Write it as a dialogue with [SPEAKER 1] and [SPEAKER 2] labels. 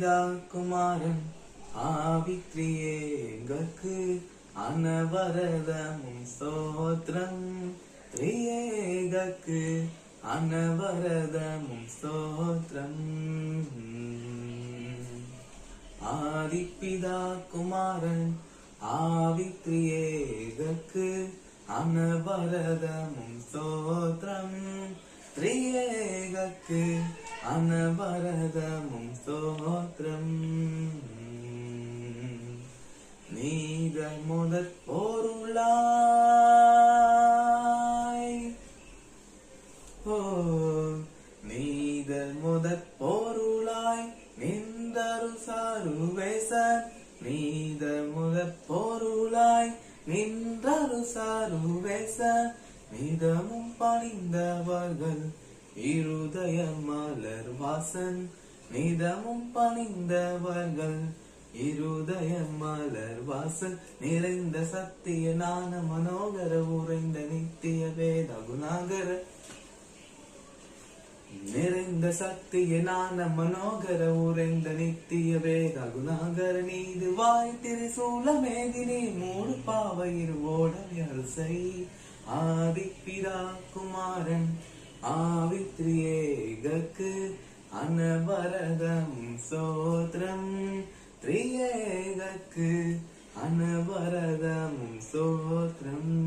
[SPEAKER 1] பிதா குமாரன் ஆவித்ரியேகக்கு அனவரதமும் சோத்ரம் திரியேகக்கு அனவரதமும் சோத்ரம் ஆதிப்பிதா குமாரன் ஆவித்ரியேகக்கு அனவரதமும் சோத்ரம் திரியேகக்கு அனவரதமும் ஸ்தோத்திரம். நீதல் முதற் பொருளாய். ஓ நீதல் முதற் பொருளாய். நின்றரு சாருவேசன் நீதல் முதற் பொருளாய். நின்றரு சாருவேசன் நிதமும் பணிந்தவர்கள் இருதய மலர் வாசன் நிதமும் பணிந்தவர்கள். இருதய மலர் வாசல் நிறைந்த சத்திய நான மனோகர உறைந்த நித்திய வேத குணாகர. நிறைந்த சக்திய நான மனோகர உறைந்த நித்திய வேத குணாகர. நீது வாய் திரிசூல மேதினி மூடு பாவையிரு அரசை. ஆதிப்பிதா குமாரன் ஆவித்ரியேகக்கு அனவரதம் சோத்ரம் திரியேகக்கு அனவரதம் சோத்ரம்